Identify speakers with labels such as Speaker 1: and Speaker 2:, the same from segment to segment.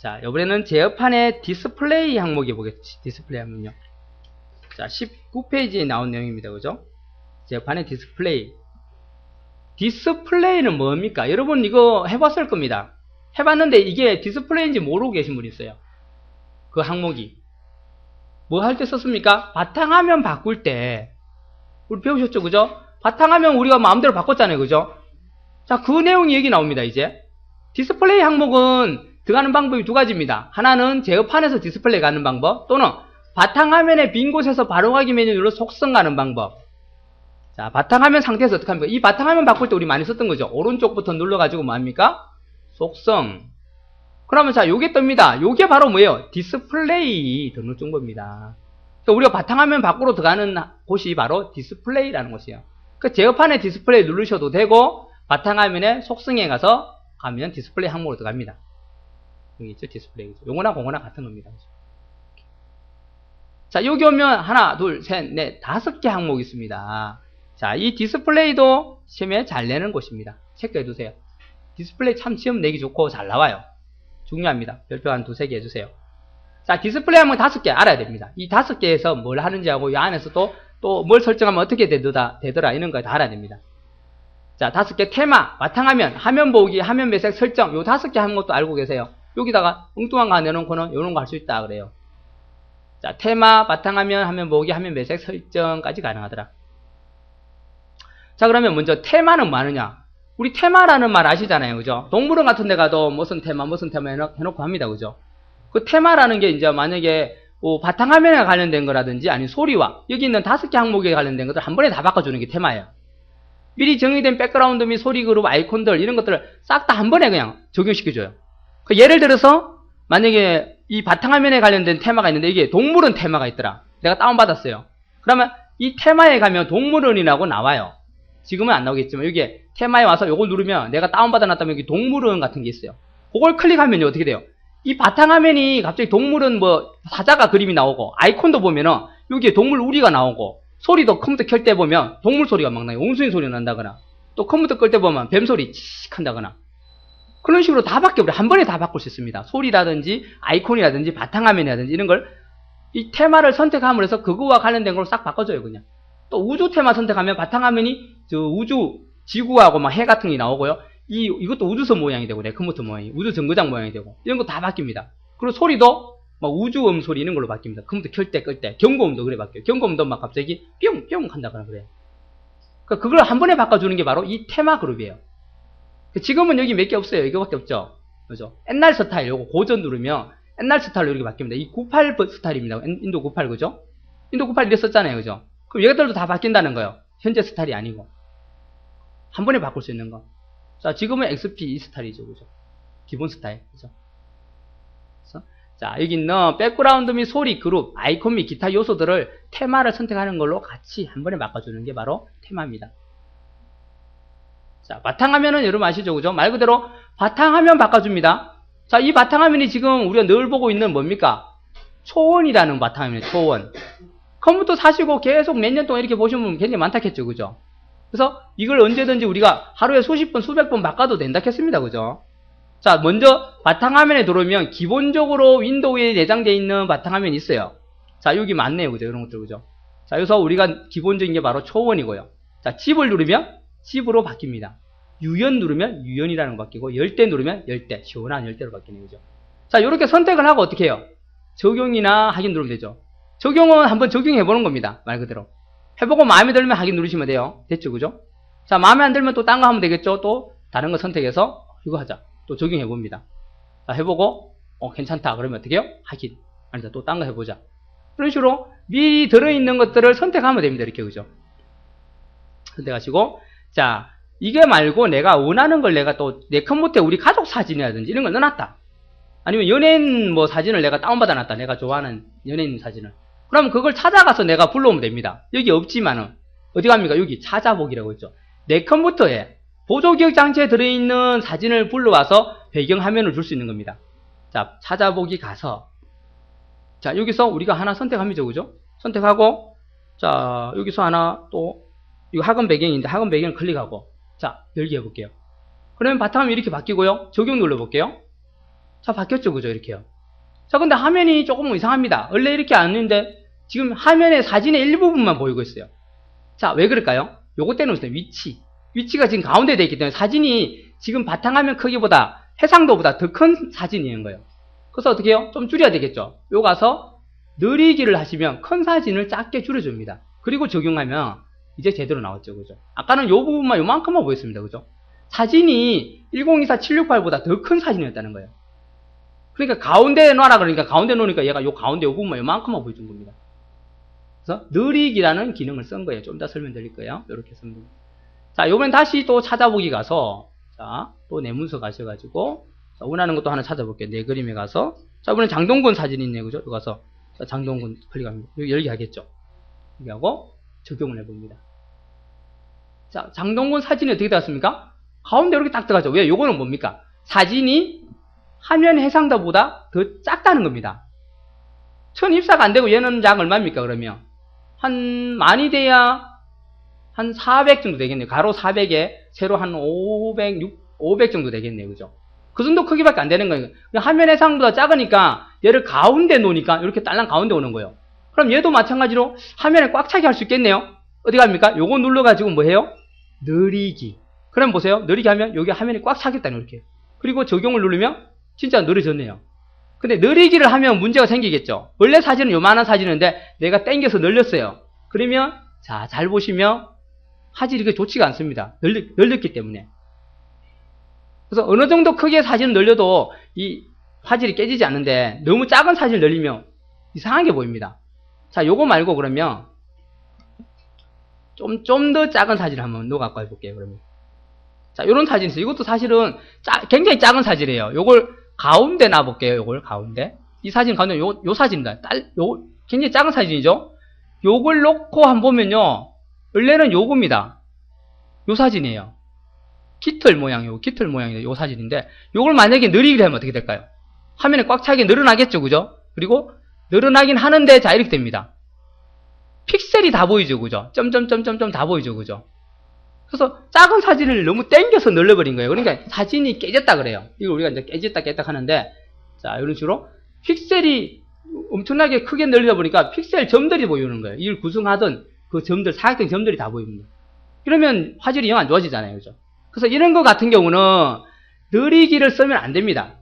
Speaker 1: 자, 이번에는 제어판의 디스플레이 항목에 보겠지. 디스플레이 하면요. 자, 19페이지에 나온 내용입니다. 그죠? 제어판의 디스플레이. 디스플레이는 뭡니까? 여러분 이거 해봤을 겁니다. 해봤는데 이게 디스플레이인지 모르고 계신 분이 있어요. 그 항목이. 뭐 할 때 썼습니까? 바탕화면 바꿀 때. 우리 배우셨죠? 그죠? 바탕화면 우리가 마음대로 바꿨잖아요. 그죠? 자, 그 내용 얘기 나옵니다. 이제. 디스플레이 항목은 들어가는 방법이 두 가지입니다. 하나는 제어판에서 디스플레이 가는 방법 또는 바탕화면의 빈 곳에서 바로가기 메뉴로 속성 가는 방법. 자, 바탕화면 상태에서 어떻게 합니까? 이 바탕화면 바꿀 때 우리 많이 썼던 거죠. 오른쪽부터 눌러가지고 뭐합니까? 속성. 그러면 자, 요게 뜹니다. 요게 바로 뭐예요? 디스플레이 등록 정보입니다. 그러니까 우리가 바탕화면 밖으로 들어가는 곳이 바로 디스플레이라는 곳이에요. 그 제어판에 디스플레이 누르셔도 되고 바탕화면에 속성에 가서 가면 디스플레이 항목으로 들어갑니다. 여기 있죠? 디스플레이. 요거나 공거나 같은 겁니다. 자, 여기 오면 하나, 둘, 셋, 넷, 다섯 개 항목이 있습니다. 자, 이 디스플레이도 시험에 잘 내는 곳입니다. 체크해 두세요. 디스플레이 참 시험 내기 좋고 잘 나와요. 중요합니다. 별표 한 두세 개 해주세요. 자, 디스플레이 하면 다섯 개 알아야 됩니다. 이 다섯 개에서 뭘 하는지 하고 이 안에서 또, 또 뭘 설정하면 어떻게 되더라, 되더라, 이런 거 다 알아야 됩니다. 자, 다섯 개 테마, 바탕화면, 화면 보기, 화면 배색 설정, 요 다섯 개 것도 알고 계세요. 여기다가 엉뚱한 거 내놓고는 요런 거 할 수 있다 그래요. 자, 테마, 바탕화면, 화면 보기, 화면 배색 설정까지 가능하더라. 자, 그러면 먼저 테마는 뭐 하느냐? 우리 테마라는 말 아시잖아요. 그죠? 동물원 같은 데 가도 무슨 테마, 무슨 테마 해놓- 해놓고 합니다. 그죠? 그 테마라는 게 이제 만약에 뭐 바탕화면에 관련된 거라든지 아니 소리와 여기 있는 다섯 개 항목에 관련된 것들 한 번에 다 바꿔주는 게 테마예요. 미리 정의된 백그라운드 및 소리 그룹 아이콘들 이런 것들을 싹 다 한 번에 그냥 적용시켜줘요. 그 예를 들어서 만약에 이 바탕화면에 관련된 테마가 있는데 이게 동물원 테마가 있더라. 내가 다운받았어요. 그러면 이 테마에 가면 동물원이라고 나와요. 지금은 안 나오겠지만 여기에 테마에 와서 이걸 누르면 내가 다운받아놨다면 여기 동물원 같은 게 있어요. 그걸 클릭하면 어떻게 돼요? 이 바탕화면이 갑자기 동물은 뭐 사자가 그림이 나오고 아이콘도 보면은 여기에 동물 우리가 나오고 소리도 컴퓨터 켤 때 보면 동물 소리가 막 나요. 옹순이 소리 난다거나 또 컴퓨터 끌 때 보면 뱀 소리 칙 한다거나 그런 식으로 다 바뀌어 버려. 한 번에 다 바꿀 수 있습니다. 소리라든지 아이콘이라든지 바탕화면이라든지 이런 걸 이 테마를 선택함으로 해서 그거와 관련된 걸로 싹 바꿔줘요, 그냥. 또 우주 테마 선택하면 바탕화면이 저 우주 지구하고 막 해 같은 게 나오고요. 이 이것도 우주선 모양이 되고 내 컴퓨터 모양이 우주 정거장 모양이 되고 이런 거 다 바뀝니다. 그리고 소리도 막 우주음 소리 이런 걸로 바뀝니다. 컴퓨터 켤 때 끌 때 경고음도 그래 바뀌어요. 경고음도 막 갑자기 뿅뿅 한다거나 그래요. 그러니까 그걸 한 번에 바꿔주는 게 바로 이 테마 그룹이에요. 지금은 여기 몇 개 없어요. 이거밖에 없죠. 그죠? 옛날 스타일, 요거 고전 누르면 옛날 스타일로 이렇게 바뀝니다. 이 98 스타일입니다. 인도 98, 그죠? 인도 98 이랬었잖아요. 그죠? 그럼 얘들도 다 바뀐다는 거예요. 현재 스타일이 아니고. 한 번에 바꿀 수 있는 거. 자, 지금은 XP 이 스타일이죠. 그죠? 기본 스타일. 그죠? 자, 여기 있는 백그라운드 및 소리, 그룹, 아이콘 및 기타 요소들을 테마를 선택하는 걸로 같이 한 번에 바꿔주는 게 바로 테마입니다. 자, 바탕화면은 여러분 아시죠? 그죠? 말 그대로 바탕화면 바꿔줍니다. 자, 이 바탕화면이 지금 우리가 늘 보고 있는 뭡니까? 초원이라는 바탕화면이에요, 초원. 컴퓨터 사시고 계속 몇 년 동안 이렇게 보시는 분 굉장히 많다겠죠, 그죠? 그래서 이걸 언제든지 우리가 하루에 수십 번, 수백 번 바꿔도 된다 했습니다, 그죠? 자, 먼저 바탕화면에 들어오면 기본적으로 윈도우에 내장되어 있는 바탕화면이 있어요. 자, 여기 많네요, 그죠? 이런 것들, 그죠? 자, 여기서 우리가 기본적인 게 바로 초원이고요. 자, 집을 누르면 집으로 바뀝니다. 유연 누르면 유연이라는 거 바뀌고 열대 누르면 열대, 시원한 열대로 바뀌는 거죠. 자, 이렇게 선택을 하고 어떻게 해요? 적용이나 확인 누르면 되죠. 적용은 한번 적용해 보는 겁니다. 말 그대로. 해보고 마음에 들면 확인 누르시면 돼요. 됐죠, 그죠? 자, 마음에 안 들면 또 딴 거 하면 되겠죠? 또 다른 거 선택해서 이거 하자. 또 적용해 봅니다. 자, 해보고 어, 괜찮다. 그러면 어떻게 해요? 확인. 아니다. 또 딴 거 해보자. 그런 식으로 미리 들어있는 것들을 선택하면 됩니다. 이렇게, 그죠? 선택하시고 자, 이게 말고 내가 원하는 걸 내가 또 내 컴퓨터에 우리 가족 사진이라든지 이런 걸 넣어놨다. 아니면 연예인 뭐 사진을 내가 다운받아 놨다. 내가 좋아하는 연예인 사진을. 그럼 그걸 찾아가서 내가 불러오면 됩니다. 여기 없지만은 어디 갑니까? 여기 찾아보기라고 있죠. 내 컴퓨터에 보조 기억 장치에 들어있는 사진을 불러와서 배경 화면을 줄 수 있는 겁니다. 자, 찾아보기 가서 자, 여기서 우리가 하나 선택합니다. 그죠? 선택하고 자, 여기서 하나 또 이거 학원 배경인데 학원 배경을 클릭하고 자 열기 해볼게요. 그러면 바탕화면 이렇게 바뀌고요. 적용 눌러볼게요. 자, 바뀌었죠. 그죠? 이렇게요. 자, 근데 화면이 조금 이상합니다. 원래 이렇게 안 했는데, 지금 화면에 사진의 일부분만 보이고 있어요. 자, 왜 그럴까요? 요거 때문에 그래요. 위치. 위치가 지금 가운데 돼 있기 때문에 사진이 지금 바탕화면 크기보다 해상도보다 더 큰 사진인 거예요. 그래서 어떻게 해요? 좀 줄여야 되겠죠. 요 가서 느리기를 하시면 큰 사진을 작게 줄여줍니다. 그리고 적용하면 이제 제대로 나왔죠. 그죠? 아까는 요 부분만 요만큼만 보였습니다. 그죠? 사진이 1024-768보다 더 큰 사진이었다는 거예요. 그러니까 가운데에 놔라 그러니까 가운데 놓으니까 얘가 요 가운데 요 부분만 요만큼만 보여준 겁니다. 그래서 느리기라는 기능을 쓴 거예요. 좀 이따 설명드릴 거예요. 이렇게 됩니다. 자, 요번엔 다시 또 찾아보기 가서 자, 또 내 문서 가셔가지고 자, 원하는 것도 하나 찾아볼게요. 내 그림에 가서 자, 이번엔 장동건 사진이 있네요. 그죠? 여기 가서 자, 장동건 클릭하면 여기 열기 하겠죠. 여기 하고 적용을 해봅니다. 자, 장동건 사진이 어떻게 되었습니까? 가운데 이렇게 딱 들어가죠. 왜? 요거는 뭡니까? 사진이 화면 해상도보다 더 작다는 겁니다. 천 입사가 안 되고 얘는 약 얼마입니까? 그러면 한 많이 돼야 한 400 정도 되겠네요. 가로 400에 세로 한 500, 6, 500 정도 되겠네요. 그죠? 그 정도 크기밖에 안 되는 거예요. 화면 해상보다 작으니까 얘를 가운데 놓으니까 이렇게 딸랑 가운데 오는 거예요. 그럼 얘도 마찬가지로 화면에 꽉 차게 할 수 있겠네요. 어디 갑니까? 요거 눌러가지고 뭐 해요? 느리기. 그럼 보세요. 느리게 하면 여기 화면이 꽉 차겠다는 이렇게. 그리고 적용을 누르면 진짜 느려졌네요. 근데 느리기를 하면 문제가 생기겠죠. 원래 사진은 요만한 사진인데 내가 땡겨서 늘렸어요. 그러면 자, 잘 보시면 화질이 그렇게 좋지가 않습니다. 늘렸, 늘렸기 때문에. 그래서 어느 정도 크기의 사진을 늘려도 이 화질이 깨지지 않는데 너무 작은 사진을 늘리면 이상하게 보입니다. 자, 요거 말고 그러면 좀, 좀 더 작은 사진을 한번 넣어 갖고 해볼게요, 그러면. 자, 요런 사진이 있어요. 이것도 사실은 짜- 굉장히 작은 사진이에요. 요걸 가운데 놔볼게요, 요걸 가운데. 이 사진 가운데 요, 요 사진입니다. 딸, 요, 굉장히 작은 사진이죠? 요걸 놓고 한번 보면요. 원래는 요겁니다. 요 사진이에요. 깃털 모양, 요 깃털 모양의 요 사진인데, 요걸 만약에 느리게 하면 어떻게 될까요? 화면에 꽉 차게 늘어나겠죠, 그죠? 그리고 늘어나긴 하는데, 자, 이렇게 됩니다. 픽셀이 다 보이죠, 그죠? 점점점점점 다 보이죠, 그죠? 그래서 작은 사진을 너무 땡겨서 늘려버린 거예요. 그러니까 사진이 깨졌다 그래요. 이걸 우리가 이제 깨졌다 깼다 하는데, 자, 이런 식으로 픽셀이 엄청나게 크게 늘리다 보니까 픽셀 점들이 보이는 거예요. 이걸 구성하던 그 점들, 사각형 점들이 다 보입니다. 그러면 화질이 영 안 좋아지잖아요. 그죠? 그래서 이런 거 같은 경우는 느리기를 쓰면 안 됩니다.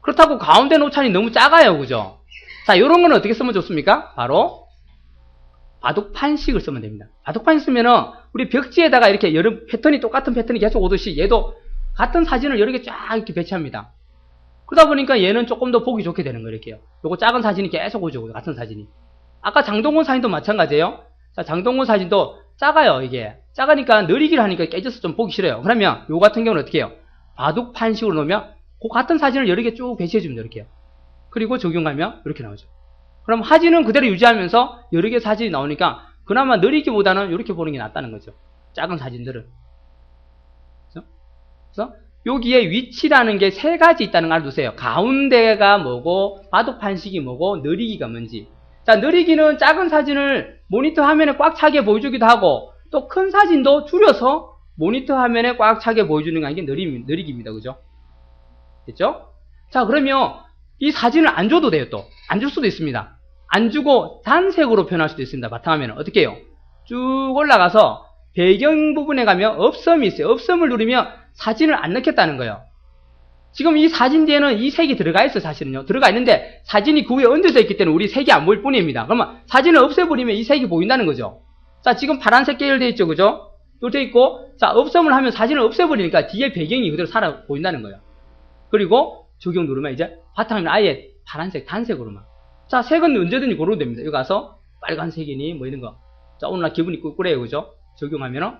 Speaker 1: 그렇다고 가운데 노찬이 너무 작아요. 그죠? 자, 이런 거는 어떻게 쓰면 좋습니까? 바로 바둑판식을 쓰면 됩니다. 바둑판 쓰면은 우리 벽지에다가 이렇게 여러 패턴이 똑같은 패턴이 계속 오듯이 얘도 같은 사진을 여러 개 쫙 이렇게 배치합니다. 그러다 보니까 얘는 조금 더 보기 좋게 되는 거예요. 이렇게요. 요거 작은 사진이 계속 오죠. 같은 사진이. 아까 장동건 사진도 마찬가지예요. 자, 장동건 사진도 작아요. 이게 작으니까 느리기를 하니까 깨져서 좀 보기 싫어요. 그러면 요 같은 경우는 어떻게 해요? 바둑판식으로 놓으면 그 같은 사진을 여러 개 쭉 배치해 주면 이렇게요. 그리고 적용하면 이렇게 나오죠. 그럼 사진은 그대로 유지하면서 여러 개 사진이 나오니까 그나마 느리기보다는 이렇게 보는 게 낫다는 거죠. 작은 사진들은. 그래서 여기에 위치라는 게 세 가지 있다는 걸 알아두세요. 가운데가 뭐고 바둑판식이 뭐고 느리기가 뭔지. 자, 느리기는 작은 사진을 모니터 화면에 꽉 차게 보여주기도 하고 또 큰 사진도 줄여서 모니터 화면에 꽉 차게 보여주는 게 느리, 느리기입니다. 그죠? 됐죠? 자, 그러면 이 사진을 안 줘도 돼요, 또. 안 줄 수도 있습니다. 안 주고 단색으로 표현할 수도 있습니다. 바탕화면은. 어떻게 해요? 쭉 올라가서 배경 부분에 가면 없음이 있어요. 없음을 누르면 사진을 안 넣겠다는 거예요. 지금 이 사진 뒤에는 이 색이 들어가 있어요, 사실은요. 들어가 있는데 사진이 그 위에 얹어져 있기 때문에 우리 색이 안 보일 뿐입니다. 그러면 사진을 없애버리면 이 색이 보인다는 거죠. 자, 지금 파란색 계열 되어 있죠, 그죠? 또 되어 있고, 자, 없음을 하면 사진을 없애버리니까 뒤에 배경이 그대로 살아 보인다는 거예요. 그리고 적용 누르면 이제 바탕화면 아예 파란색, 단색으로만. 자, 색은 언제든지 고르면 됩니다. 여기 가서 빨간색이니 뭐 이런 거. 자, 오늘 나 기분이 꿀꿀해요. 그죠? 적용하면은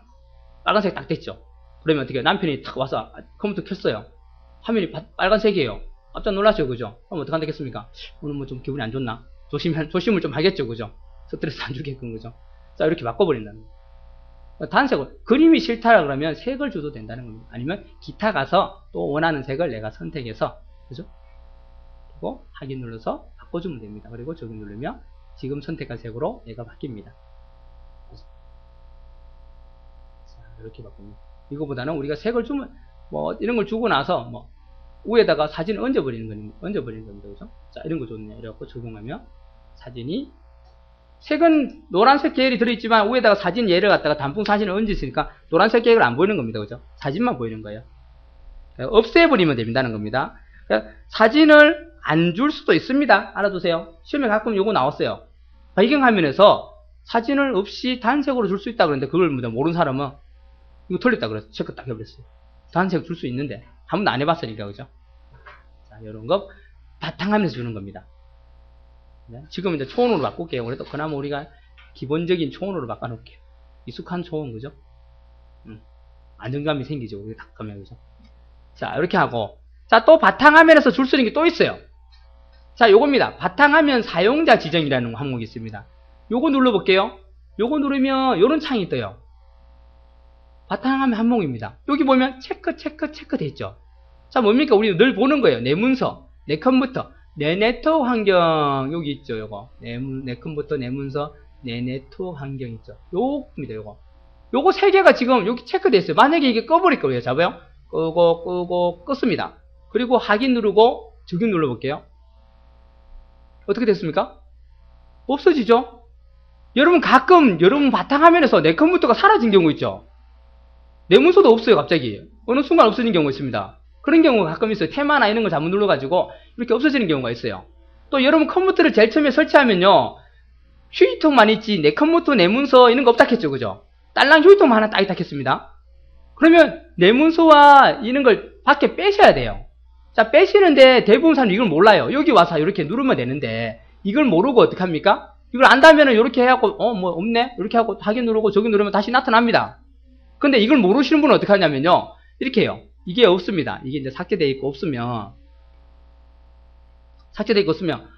Speaker 1: 빨간색 딱 됐죠. 그러면 어떻게 해요? 남편이 탁 와서 컴퓨터 켰어요. 화면이 바- 빨간색이에요. 깜짝 놀랐죠. 그죠? 그럼 어떡 한다겠습니까? 오늘 뭐 좀 기분이 안 좋나? 조심, 조심을 좀 하겠죠. 그죠? 스트레스 안 주게끔. 그죠? 자, 이렇게 바꿔버린다는 거예요. 단색을, 그림이 싫다라 그러면 색을 줘도 된다는 겁니다. 아니면 기타 가서 또 원하는 색을 내가 선택해서, 그죠? 그리고 확인 눌러서 바꿔주면 됩니다. 그리고 저기 누르면 지금 선택한 색으로 얘가 바뀝니다. 자, 이렇게 바꿉니다. 이거보다는 우리가 색을 주면, 뭐, 이런 걸 주고 나서, 뭐, 위에다가 사진을 얹어버리는 겁니다. 얹어버리는 겁니다. 그죠? 자, 이런 거 좋네요. 이래갖고 적용하면 사진이 색은 노란색 계열이 들어있지만 위에다가 사진 얘를 갖다가 단풍 사진을 얹으시니까 노란색 계열 안 보이는 겁니다. 그죠? 사진만 보이는 거예요. 없애버리면 된다는 겁니다. 그러니까 사진을 안 줄 수도 있습니다. 알아두세요. 시험에 가끔 요거 나왔어요. 배경화면에서 사진을 없이 단색으로 줄 수 있다 그러는데 그걸 뭐 모르는 사람은 이거 틀렸다 그래서 체크 딱 해버렸어요. 단색 줄 수 있는데 한 번도 안 해봤으니까 그죠? 자, 이런 거 바탕화면에서 주는 겁니다. 네? 지금 이제 초원으로 바꿀게요. 그래도 그나마 우리가 기본적인 초원으로 바꿔놓을게요. 익숙한 초원 그죠? 음, 안정감이 생기죠. 우리 딱 가면 그죠? 자 이렇게 하고 자 또 바탕화면에서 줄 수 있는 게 또 있어요. 자 요겁니다. 바탕화면 사용자 지정이라는 항목이 있습니다. 요거 눌러볼게요. 요거 누르면 요런 창이 떠요. 바탕화면 항목입니다. 여기 보면 체크 체크 체크 돼 있죠. 자 뭡니까? 우리 늘 보는 거예요. 내 문서, 내 컴퓨터, 내 네트워크 환경 여기 있죠. 요거 내, 문- 내 컴퓨터, 내 문서, 내 네트워크 환경 있죠. 요겁니다. 요거 요거 세 개가 지금 여기 체크돼 있어요. 만약에 이게 꺼버릴 거예요. 잡아요? 끄고 끄고 껐습니다. 그리고 확인 누르고 적용 눌러볼게요. 어떻게 됐습니까? 없어지죠? 여러분 가끔 여러분 바탕화면에서 내 컴퓨터가 사라진 경우 있죠? 내 문서도 없어요 갑자기 어느 순간 없어진 경우가 있습니다 그런 경우가 가끔 있어요 테마나 이런 걸 잘못 눌러가지고 이렇게 없어지는 경우가 있어요 또 여러분 컴퓨터를 제일 처음에 설치하면요 휴지통만 있지 내 컴퓨터 내 문서 이런 거 없다 했죠 그죠? 딸랑 휴지통만 하나 딱 있다 했습니다 그러면 내 문서와 이런 걸 밖에 빼셔야 돼요 자 빼시는데 대부분 사람 이걸 몰라요. 여기 와서 이렇게 누르면 되는데 이걸 모르고 어떡합니까? 이걸 안다면은 이렇게 해갖고 어 뭐 없네? 이렇게 하고 확인 누르고 저기 누르면 다시 나타납니다. 근데 이걸 모르시는 분은 어떻게 하냐면요. 이렇게 해요. 이게 없습니다. 이게 이제 삭제되어 있고 없으면. 삭제되어 있고 없으면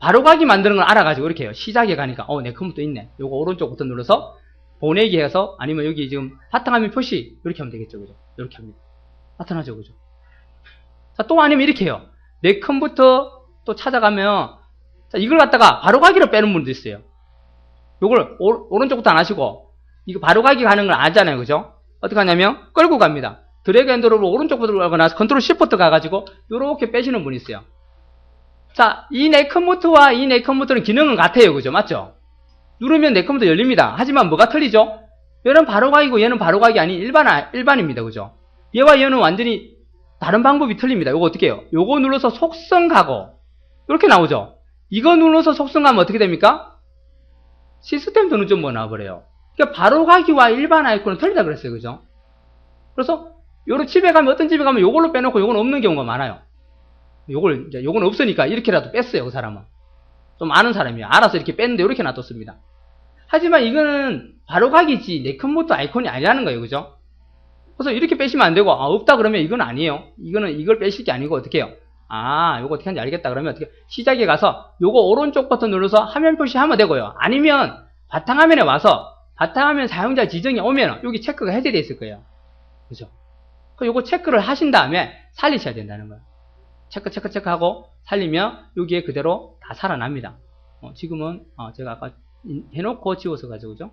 Speaker 1: 바로 가기 만드는 걸 알아가지고 이렇게 해요. 시작에 가니까 어 내 컴퓨터 있네. 요거 오른쪽 버튼 눌러서 보내기 해서 아니면 여기 지금 바탕화면 표시 이렇게 하면 되겠죠 그죠? 이렇게 합니다. 나타나죠 그죠 자, 또 아니면 이렇게 해요 내 컴퓨터 또 찾아가면 자, 이걸 갖다가 바로 가기로 빼는 분도 있어요. 요걸 오, 른쪽부터안 하시고 이거 바로 가기 가는 걸 아잖아요. 그죠? 어떻게 하냐면 끌고 갑니다. 드래그 앤 드롭으로 오른쪽부터 가거나 컨트롤 시프트 가가지고 요렇게 빼시는 분이 있어요. 자, 이 내 컴퓨터와 이 내 컴퓨터는 기능은 같아요. 그죠? 맞죠? 누르면 내 컴퓨터 열립니다. 하지만 뭐가 틀리죠? 얘는 바로 가기고 얘는 바로 가기 아닌 일반, 일반입니다. 그죠? 얘와 얘는 완전히 다른 방법이 틀립니다. 요거 어떻게 해요? 요거 눌러서 속성 가고 이렇게 나오죠? 이거 눌러서 속성하면 어떻게 됩니까? 시스템 도는 좀뭐 나와버려요. 그러니까 바로 가기와 일반 아이콘은 틀리다 그랬어요. 그죠? 그래서 요런 집에 가면 어떤 집에 가면 요걸로 빼놓고 요건 없는 경우가 많아요. 요걸 이제 요건 없으니까 이렇게라도 뺐어요. 그 사람은. 좀 아는 사람이에요. 알아서 이렇게 뺐는데 이렇게 놔뒀습니다. 하지만 이거는 바로 가기지 내 컴퓨터 아이콘이 아니라는 거예요. 그죠? 그래서 이렇게 빼시면 안 되고 아, 없다 그러면 이건 아니에요. 이거는 이걸 빼실 게 아니고 어떻게 해요? 아, 요거 어떻게 하는지 알겠다. 그러면 어떻게, 시작에 가서 요거 오른쪽 버튼 눌러서 화면 표시하면 되고요. 아니면 바탕화면에 와서 바탕화면 사용자 지정이 오면 여기 체크가 해제되어 있을 거예요. 그죠? 그 요거 체크를 하신 다음에 살리셔야 된다는 거예요. 체크, 체크, 체크하고 살리면 여기에 그대로 다 살아납니다. 어, 지금은, 어, 제가 아까 해놓고 지워서 가지고, 그죠?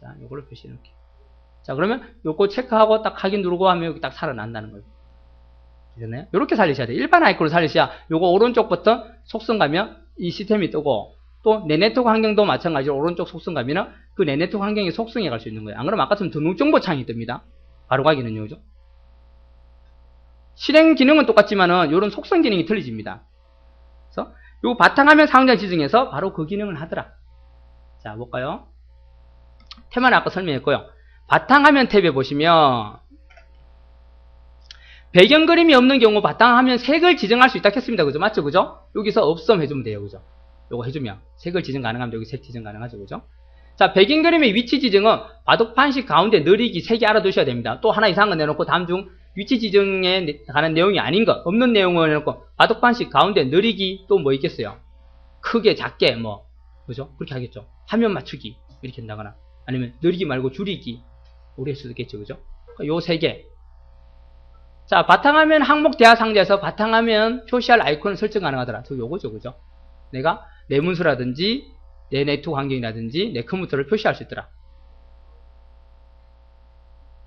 Speaker 1: 자, 요걸로 표시해 놓을게요. 자, 그러면 요거 체크하고 딱 확인 누르고 하면 여기 딱 살아난다는 거예요. 되나요? 이렇게 살리셔야 돼요. 일반 아이콘을 살리셔야 요거 오른쪽 버튼 속성 가면 이 시스템이 뜨고 또 내 네트워크 환경도 마찬가지로 오른쪽 속성 가면은 그 내 네트워크 환경에 속성해 갈수 있는 거예요. 안 그러면 아까처럼 등록정보 창이 뜹니다. 바로 가기는요. 그죠? 실행 기능은 똑같지만은 요런 속성 기능이 틀리집니다. 그래서 요 바탕화면 사용자 지정에서 바로 그 기능을 하더라. 자, 볼까요? 테마는 아까 설명했고요. 바탕화면 탭에 보시면 배경 그림이 없는 경우 바탕화면 색을 지정할 수 있다 했습니다. 그죠? 맞죠? 그죠? 여기서 없음 해주면 돼요. 그죠? 요거 해주면 색을 지정 가능하면 여기 색 지정 가능하죠. 그죠? 자, 배경 그림의 위치 지정은 바둑판식 가운데 느리기 세개 알아두셔야 됩니다. 또 하나 이상한 거 내놓고 다음 중 위치 지정에 관한 내용이 아닌 것, 없는 내용을 해놓고 바둑판식 가운데 느리기 또 뭐 있겠어요? 크게, 작게, 뭐, 그죠? 그렇게 하겠죠. 화면 맞추기, 이렇게 한다거나 아니면 느리기 말고 줄이기, 우리 할 수도 있겠죠. 그죠? 요 세 개. 자, 바탕화면 항목 대화 상자에서 바탕화면 표시할 아이콘을 설정 가능하더라. 저 요거죠. 그죠? 내가 내 문서라든지 내 네트워크 환경이라든지 내 컴퓨터를 표시할 수 있더라.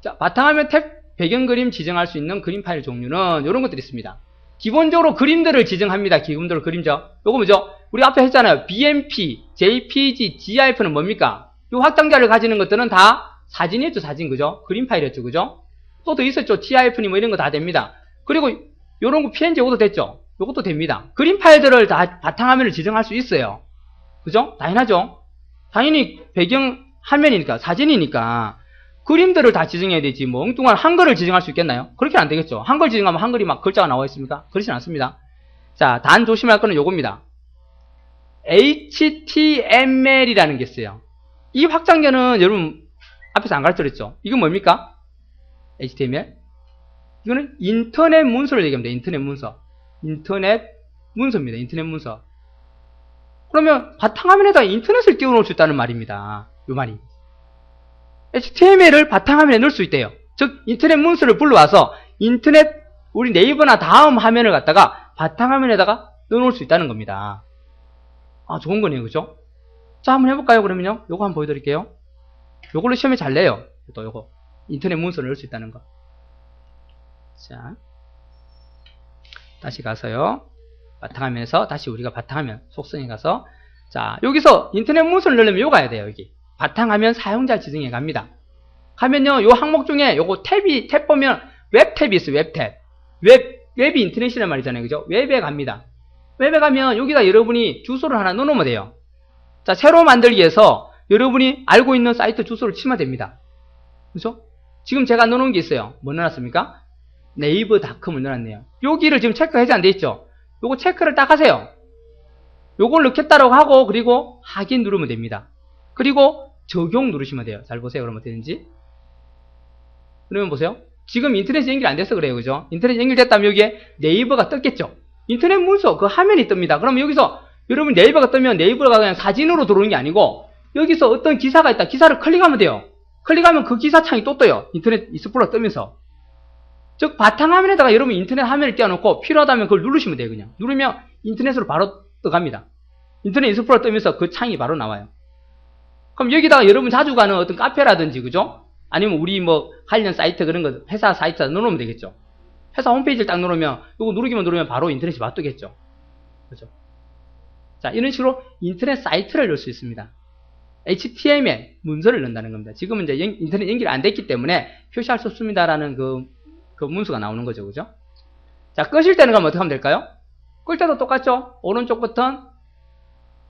Speaker 1: 자, 바탕화면 탭 배경 그림 지정할 수 있는 그림 파일 종류는 이런 것들이 있습니다. 기본적으로 그림들을 지정합니다. 기본적으로 그림죠. 요거 뭐죠? 우리 앞에 했잖아요. BMP, JPG, GIF는 뭡니까? 요 확장자를 가지는 것들은 다 사진이었죠, 사진, 그죠? 그림 파일이었죠, 그죠? 또 더 있었죠. GIF니 뭐 이런 거 다 됩니다. 그리고 요런 거 PNG 요것도 됐죠? 요것도 됩니다. 그림 파일들을 다 바탕화면을 지정할 수 있어요. 그죠? 당연하죠? 당연히 배경 화면이니까, 사진이니까, 그림들을 다 지정해야 되지, 뭐, 엉뚱한 한글을 지정할 수 있겠나요? 그렇게는 안 되겠죠. 한글 지정하면 한글이 막 글자가 나와 있습니까? 그렇진 않습니다. 자, 단 조심할 거는 요겁니다. HTML이라는 게 있어요. 이 확장자는 여러분, 앞에서 안 가르쳐 드렸죠? 이건 뭡니까? HTML? 이거는 인터넷 문서를 얘기합니다. 인터넷 문서. 인터넷 문서입니다. 인터넷 문서. 그러면 바탕화면에다 인터넷을 띄워놓을 수 있다는 말입니다. 요 말이. HTML을 바탕화면에 넣을 수 있대요. 즉 인터넷 문서를 불러와서 인터넷 우리 네이버나 다음 화면을 갖다가 바탕화면에다가 넣어놓을 수 있다는 겁니다. 아 좋은 거네요, 그죠? 자 한번 해볼까요? 그러면요. 요거 한번 보여드릴게요. 요걸로 시험에 잘 내요. 또 요거. 인터넷 문서를 넣을 수 있다는 거. 자. 다시 가서요. 바탕화면에서 다시 우리가 바탕화면 속성에 가서. 자 여기서 인터넷 문서를 넣으려면 요 가야 돼요 여기. 바탕화면 사용자 지정에 갑니다. 하면요 요 항목 중에 요거 탭이 탭 보면 웹 탭이 있어요 웹 탭. 웹 웹이 인터넷이란 말이잖아요 그죠? 웹에 갑니다. 웹에 가면 여기다 여러분이 주소를 하나 넣어놓으면 돼요. 자 새로 만들기에서 여러분이 알고 있는 사이트 주소를 치면 됩니다 그죠 지금 제가 넣어놓은 게 있어요 뭐 넣어놨습니까 네이버닷컴을 넣어놨네요 여기를 지금 체크 해제 안 돼 있죠 요거 체크를 딱 하세요. 요걸 넣겠다라고 하고 그리고 확인 누르면 됩니다. 그리고 적용 누르시면 돼요. 잘 보세요. 그러면 되는지. 그러면 보세요. 지금 인터넷 연결 안 돼서 그래요. 그죠? 인터넷 연결됐다면 여기에 네이버가 떴겠죠. 인터넷 문서 그 화면이 뜹니다. 그러면 여기서 여러분 네이버가 뜨면 네이버가 그냥 사진으로 들어오는 게 아니고 여기서 어떤 기사가 있다. 기사를 클릭하면 돼요. 클릭하면 그 기사 창이 또 떠요. 인터넷 익스플로러 뜨면서. 즉 바탕화면에다가 여러분 인터넷 화면을 띄워놓고 필요하다면 그걸 누르시면 돼요 그냥 누르면 인터넷으로 바로 떠갑니다 인터넷 인스프로 뜨면서 그 창이 바로 나와요 그럼 여기다가 여러분 자주 가는 어떤 카페라든지 그죠 아니면 우리 뭐 관련 사이트 그런 거 회사 사이트에 넣어놓으면 되겠죠 회사 홈페이지를 딱 누르면 이거 누르기만 누르면 바로 인터넷이 맞뜨겠죠 그죠 자 이런 식으로 인터넷 사이트를 넣을 수 있습니다 HTML 문서를 넣는다는 겁니다 지금은 이제 인터넷 연결 안 됐기 때문에 표시할 수 없습니다라는 그 그 문수가 나오는 거죠. 그죠? 자, 끄실 때는 그럼 어떻게 하면 될까요? 끌 때도 똑같죠? 오른쪽 버튼,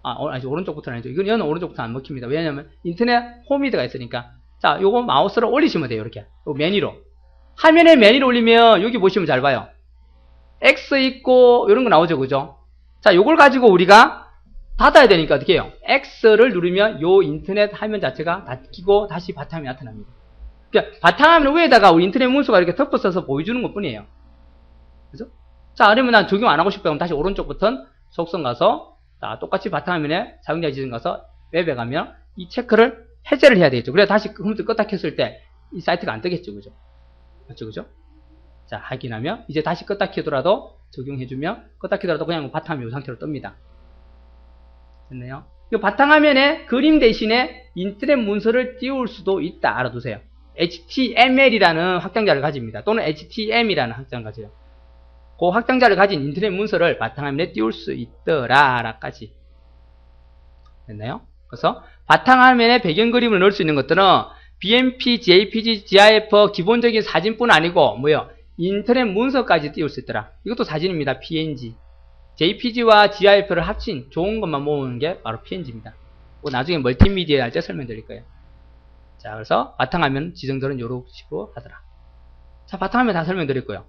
Speaker 1: 아, 어, 아니, 오른쪽 버튼 아니죠. 이건 얘는 오른쪽 버튼 안 먹힙니다. 왜냐면 인터넷 홈이드가 있으니까. 자, 요거 마우스를 올리시면 돼요. 이렇게. 요 매니로. 화면에 매니를 올리면 여기 보시면 잘 봐요. X 있고, 이런 거 나오죠. 그죠? 자, 요걸 가지고 우리가 닫아야 되니까 어떻게 해요? X를 누르면 요 인터넷 화면 자체가 닫히고 다시 바탕이 나타납니다. 그러니까 바탕화면 위에다가 우리 인터넷 문서가 이렇게 덮어써서 보여주는 것 뿐이에요. 그죠? 자, 아니면 난 적용 안 하고 싶다 면 다시 오른쪽 버튼 속성 가서 자, 똑같이 바탕화면에 사용자 지정 가서 웹에 가면 이 체크를 해제를 해야 되겠죠. 그래야 다시 컴퓨터 껐다 켰을 때 이 사이트가 안 뜨겠죠. 그죠? 맞죠? 그죠? 자, 확인하면 이제 다시 껐다 켜더라도 적용해주면 껐다 켜더라도 그냥 바탕화면 이 상태로 뜹니다. 됐네요. 이 바탕화면에 그림 대신에 인터넷 문서를 띄울 수도 있다. 알아두세요. HTML이라는 확장자를 가집니다. 또는 HTM이라는 확장을 가져요. 그 확장자를 가진 인터넷 문서를 바탕화면에 띄울 수 있더라라까지 됐나요? 그래서 바탕화면에 배경 그림을 넣을 수 있는 것들은 BMP, JPG, GIF 기본적인 사진뿐 아니고 뭐요? 인터넷 문서까지 띄울 수 있더라. 이것도 사진입니다. PNG. JPG와 GIF를 합친 좋은 것만 모으는 게 바로 PNG입니다. 나중에 멀티미디어 할때 설명드릴 거예요. 자, 그래서 바탕화면 지정들은 이런 식으로 하더라. 자, 바탕화면 다 설명드렸고요.